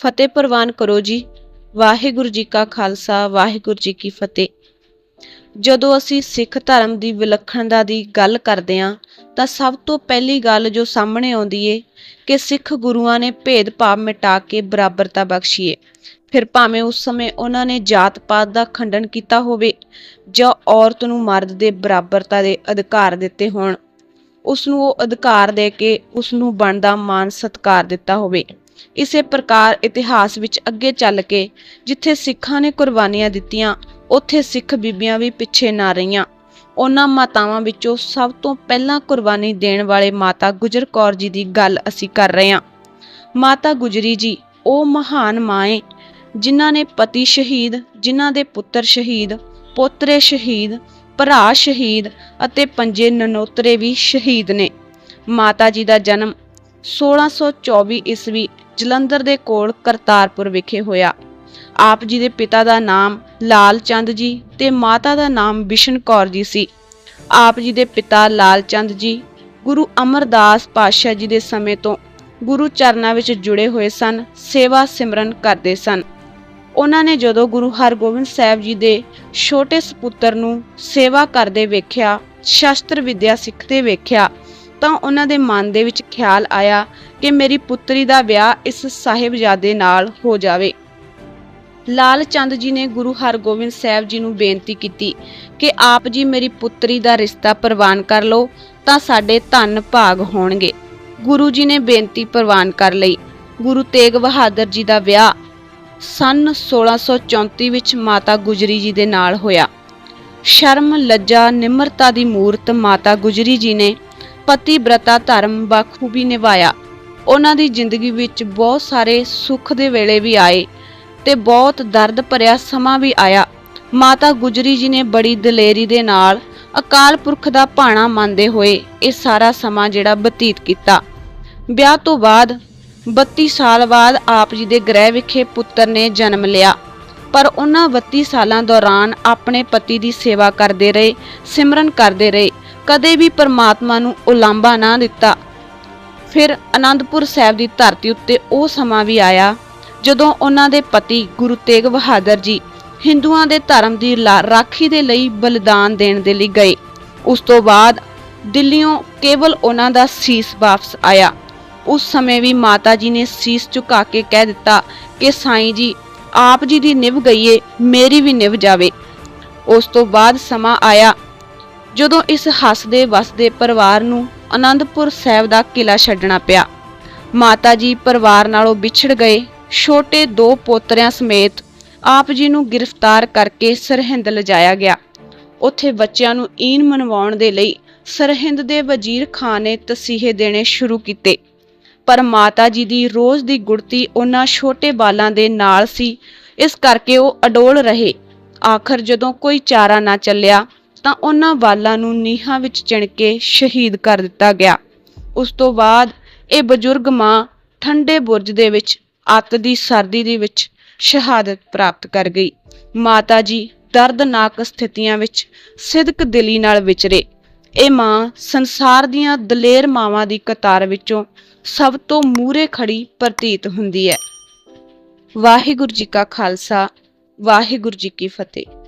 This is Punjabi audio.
ਫਤਿਹ ਪ੍ਰਵਾਨ ਕਰੋ ਜੀ। ਵਾਹਿਗੁਰੂ ਜੀ ਕਾ ਖਾਲਸਾ, ਵਾਹਿਗੁਰੂ ਜੀ ਕੀ ਫਤਿਹ। ਜਦੋਂ ਅਸੀਂ ਸਿੱਖ ਧਰਮ ਦੀ ਵਿਲੱਖਣਤਾ ਦੀ ਗੱਲ ਕਰਦੇ ਹਾਂ, ਤਾਂ ਸਭ ਤੋਂ ਪਹਿਲੀ ਗੱਲ ਜੋ ਸਾਹਮਣੇ ਆਉਂਦੀ ਏ ਕਿ ਸਿੱਖ ਗੁਰੂਆਂ ਨੇ ਭੇਦਭਾਵ ਮਿਟਾ ਕੇ ਬਰਾਬਰਤਾ ਬਖਸ਼ੀ ਏ। ਫਿਰ ਭਾਵੇਂ ਉਸ ਸਮੇਂ ਉਹਨਾਂ ਨੇ ਜਾਤ ਪਾਤ ਦਾ ਖੰਡਨ ਕੀਤਾ ਹੋਵੇ ਜਾਂ ਔਰਤ ਨੂੰ ਮਰਦ ਦੇ ਬਰਾਬਰਤਾ ਦੇ ਅਧਿਕਾਰ ਦਿੱਤੇ ਹੋਣ, ਉਸ ਨੂੰ ਉਹ ਅਧਿਕਾਰ ਦੇ ਕੇ ਉਸ ਨੂੰ ਬਣਦਾ ਮਾਨ ਸਤਕਾਰ ਦਿੱਤਾ ਹੋਵੇ। ਇਸੇ ਪ੍ਰਕਾਰ ਇਤਿਹਾਸ ਵਿੱਚ ਅੱਗੇ ਚੱਲ ਕੇ ਜਿੱਥੇ ਸਿੱਖਾਂ ਨੇ ਕੁਰਬਾਨੀਆਂ ਦਿੱਤੀਆਂ, ਉੱਥੇ ਸਿੱਖ ਬੀਬੀਆਂ ਵੀ ਪਿੱਛੇ ਨਾ ਰਹੀਆਂ। ਉਹਨਾਂ ਮਾਤਾਵਾਂ ਵਿੱਚੋਂ ਸਭ ਤੋਂ ਪਹਿਲਾਂ ਕੁਰਬਾਨੀ ਦੇਣ ਵਾਲੇ ਮਾਤਾ ਗੁਜਰ ਕੌਰ ਜੀ ਦੀ ਗੱਲ ਅਸੀਂ ਕਰ ਰਹੇ ਹਾਂ। ਮਾਤਾ ਗੁਜਰੀ ਜੀ, ਉਹ ਮਹਾਨ ਮਾਏ, ਜਿਨ੍ਹਾਂ ਨੇ ਪਤੀ ਸ਼ਹੀਦ, ਜਿਨ੍ਹਾਂ ਦੇ ਪੁੱਤਰ ਸ਼ਹੀਦ, ਪੋਤਰੇ ਸ਼ਹੀਦ, ਭਰਾ ਸ਼ਹੀਦ ਅਤੇ ਪੰਜੇ ਨਨੋਤਰੇ ਵੀ ਸ਼ਹੀਦ ਨੇ। ਮਾਤਾ ਜੀ ਦਾ ਜਨਮ 1624 ਈਸਵੀ ਜਲੰਧਰ ਦੇ ਕੋਲ ਕਰਤਾਰਪੁਰ ਵਿਖੇ ਹੋਇਆ। ਆਪ ਜੀ ਦੇ ਪਿਤਾ ਦਾ ਨਾਮ ਲਾਲ ਚੰਦ ਜੀ ਤੇ ਮਾਤਾ ਦਾ ਨਾਮ ਬਿਸ਼ਨ ਕੌਰ ਜੀ ਸੀ। ਆਪ ਜੀ ਦੇ ਪਿਤਾ ਲਾਲ ਚੰਦ ਜੀ ਗੁਰੂ ਅਮਰਦਾਸ ਪਾਤਸ਼ਾਹ ਜੀ ਦੇ ਸਮੇਂ ਤੋਂ ਗੁਰੂ ਚਰਨਾਂ ਵਿੱਚ ਜੁੜੇ ਹੋਏ ਸਨ, ਸੇਵਾ ਸਿਮਰਨ ਕਰਦੇ ਸਨ। ਉਹਨਾਂ ਨੇ ਜਦੋਂ ਗੁਰੂ ਹਰਗੋਬਿੰਦ ਸਾਹਿਬ ਜੀ ਦੇ ਛੋਟੇ ਸਪੁੱਤਰ ਨੂੰ ਸੇਵਾ ਕਰਦੇ ਵੇਖਿਆ, ਸ਼ਸਤਰ ਵਿੱਦਿਆ ਸਿੱਖਦੇ ਵੇਖਿਆ ਤਾਂ ਉਹਨਾਂ ਦੇ ਮਨ ਦੇ ਵਿੱਚ ਖਿਆਲ ਆਇਆ ਕਿ ਮੇਰੀ ਪੁੱਤਰੀ ਦਾ ਵਿਆਹ ਇਸ ਸਾਹਿਬਜ਼ਾਦੇ ਨਾਲ ਹੋ ਜਾਵੇ। ਲਾਲ ਚੰਦ ਜੀ ਨੇ ਗੁਰੂ ਹਰਗੋਬਿੰਦ ਸਾਹਿਬ ਜੀ ਨੂੰ ਬੇਨਤੀ ਕੀਤੀ ਕਿ ਆਪ ਜੀ ਮੇਰੀ ਪੁੱਤਰੀ ਦਾ ਰਿਸ਼ਤਾ ਪ੍ਰਵਾਨ ਕਰ ਲਓ ਤਾਂ ਸਾਡੇ ਧਨ ਭਾਗ ਹੋਣਗੇ। ਗੁਰੂ ਜੀ ਨੇ ਬੇਨਤੀ ਪ੍ਰਵਾਨ ਕਰ ਲਈ। ਗੁਰੂ ਤੇਗ ਬਹਾਦਰ ਜੀ ਦਾ ਵਿਆਹ ਸਨ 1634 ਵਿੱਚ ਮਾਤਾ ਗੁਜਰੀ ਜੀ ਦੇ ਨਾਲ ਹੋਇਆ। ਸ਼ਰਮ, ਲੱਜਾ, ਨਿਮਰਤਾ ਦੀ ਮੂਰਤ ਮਾਤਾ ਗੁਜਰੀ ਜੀ ਨੇ ਪਤੀ ਬ੍ਰਤਾ ਧਰਮ ਬਖੂਬੀ ਨਿਭਾਇਆ। ਉਹਨਾਂ ਦੀ ਜ਼ਿੰਦਗੀ ਵਿੱਚ ਬਹੁਤ ਸਾਰੇ ਸੁੱਖ ਦੇ ਵੇਲੇ ਵੀ ਆਏ ਤੇ ਬਹੁਤ ਦਰਦ ਭਰਿਆ ਸਮਾਂ ਵੀ ਆਇਆ। ਮਾਤਾ ਗੁਜਰੀ ਜੀ ਨੇ ਬੜੀ ਦਲੇਰੀ ਦੇ ਨਾਲ ਅਕਾਲ ਪੁਰਖ ਦਾ ਭਾਣਾ ਮੰਨਦੇ ਹੋਏ ਇਹ ਸਾਰਾ ਸਮਾਂ ਜਿਹੜਾ ਬਤੀਤ ਕੀਤਾ। ਵਿਆਹ ਤੋਂ ਬਾਅਦ 32 ਸਾਲ ਬਾਅਦ ਆਪ ਜੀ ਦੇ ਗ੍ਰਹਿ ਵਿਖੇ ਪੁੱਤਰ ਨੇ ਜਨਮ ਲਿਆ। ਪਰ ਉਹਨਾਂ 32 ਸਾਲਾਂ ਦੌਰਾਨ ਆਪਣੇ ਪਤੀ ਦੀ ਸੇਵਾ ਕਰਦੇ ਰਹੇ, ਸਿਮਰਨ ਕਰਦੇ ਰਹੇ। ਕਦੇ ਵੀ ਪਰਮਾਤਮਾ ਨੂੰ ਉਲਾਂਭਾ ਨਾ ਦਿੱਤਾ। ਫਿਰ ਅਨੰਦਪੁਰ ਸਾਹਿਬ ਦੀ ਧਰਤੀ ਉੱਤੇ ਉਹ ਸਮਾਂ ਵੀ ਆਇਆ, ਜਦੋਂ ਉਹਨਾਂ ਦੇ ਪਤੀ ਗੁਰੂ ਤੇਗ ਬਹਾਦਰ ਜੀ ਹਿੰਦੂਆਂ ਦੇ ਧਰਮ ਦੀ ਰਾਖੀ ਦੇ ਲਈ ਬਲੀਦਾਨ ਦੇਣ ਦੇ ਲਈ ਗਏ। ਉਸ ਤੋਂ ਬਾਅਦ ਦਿੱਲੀੋਂ ਕੇਵਲ ਉਹਨਾਂ ਦਾ ਸੀਸ ਵਾਪਸ ਆਇਆ। ਉਸ ਸਮੇਂ ਵੀ ਮਾਤਾ ਜੀ ਨੇ ਸੀਸ ਝੁਕਾ ਕੇ ਕਹਿ ਦਿੱਤਾ ਕਿ, ਸਾਈਂ ਜੀ, ਆਪ ਜੀ ਦੀ ਨਿਭ ਗਈਏ, ਮੇਰੀ ਵੀ ਨਿਭ ਜਾਵੇ। ਉਸ ਤੋਂ ਬਾਅਦ ਸਮਾਂ ਆਇਆ ਜਦੋਂ ਇਸ ਹੱਸਦੇ ਵਸਦੇ ਪਰਿਵਾਰ ਨੂੰ ਆਨੰਦਪੁਰ ਸਾਹਿਬ ਦਾ ਕਿਲਾ ਛੱਡਣਾ ਪਿਆ। ਮਾਤਾ ਜੀ ਪਰਿਵਾਰ ਨਾਲੋਂ ਵਿਛੜ ਗਏ। ਛੋਟੇ ਦੋ ਪੋਤਰਿਆਂ ਸਮੇਤ ਆਪ ਜੀ ਨੂੰ ਗ੍ਰਿਫਤਾਰ ਕਰਕੇ ਸਰਹਿੰਦ ਲਿਜਾਇਆ ਗਿਆ। ਉੱਥੇ ਬੱਚਿਆਂ ਨੂੰ ਈਨ ਮਨਵਾਉਣ ਦੇ ਲਈ ਸਰਹਿੰਦ ਦੇ ਵਜ਼ੀਰ ਖਾਨ ਨੇ ਤਸੀਹੇ ਦੇਣੇ ਸ਼ੁਰੂ ਕੀਤੇ। ਪਰ ਮਾਤਾ ਜੀ ਦੀ ਰੋਜ਼ ਦੀ ਗੁੜਤੀ ਉਹਨਾਂ ਛੋਟੇ ਬਾਲਾਂ ਦੇ ਨਾਲ ਸੀ। ਇਸ ਕਰਕੇ ਉਹ ਅਡੋਲ ਰਹੇ। ਆਖਰ ਜਦੋਂ ਕੋਈ ਚਾਰਾ ਨਾ ਚੱਲਿਆ ਤਾਂ ਉਹਨਾਂ ਵਾਲਾਂ ਨੂੰ ਨੀਹਾਂ ਵਿੱਚ ਚਿਣ ਕੇ ਸ਼ਹੀਦ ਕਰ ਦਿੱਤਾ ਗਿਆ। ਉਸ ਤੋਂ ਬਾਅਦ ਇਹ ਬਜ਼ੁਰਗ ਮਾਂ ਠੰਡੇ ਬੁਰਜ ਦੇ ਵਿੱਚ, ਅੱਤ ਦੀ ਸਰਦੀ ਦੇ ਵਿੱਚ ਸ਼ਹਾਦਤ ਪ੍ਰਾਪਤ ਕਰ ਗਈ। ਮਾਤਾ ਜੀ ਦਰਦਨਾਕ ਸਥਿਤੀਆਂ ਵਿੱਚ ਸਿਦਕ ਦਿਲੀ ਨਾਲ ਵਿਚਰੇ। ਇਹ ਮਾਂ ਸੰਸਾਰ ਦੀਆਂ ਦਲੇਰ ਮਾਵਾਂ ਦੀ ਕਤਾਰ ਵਿੱਚੋਂ ਸਭ ਤੋਂ ਮੂਹਰੇ ਖੜੀ ਪ੍ਰਤੀਤ ਹੁੰਦੀ ਹੈ। ਵਾਹਿਗੁਰੂ ਜੀ ਕਾ ਖਾਲਸਾ, ਵਾਹਿਗੁਰੂ ਜੀ ਕੀ ਫਤਿਹ।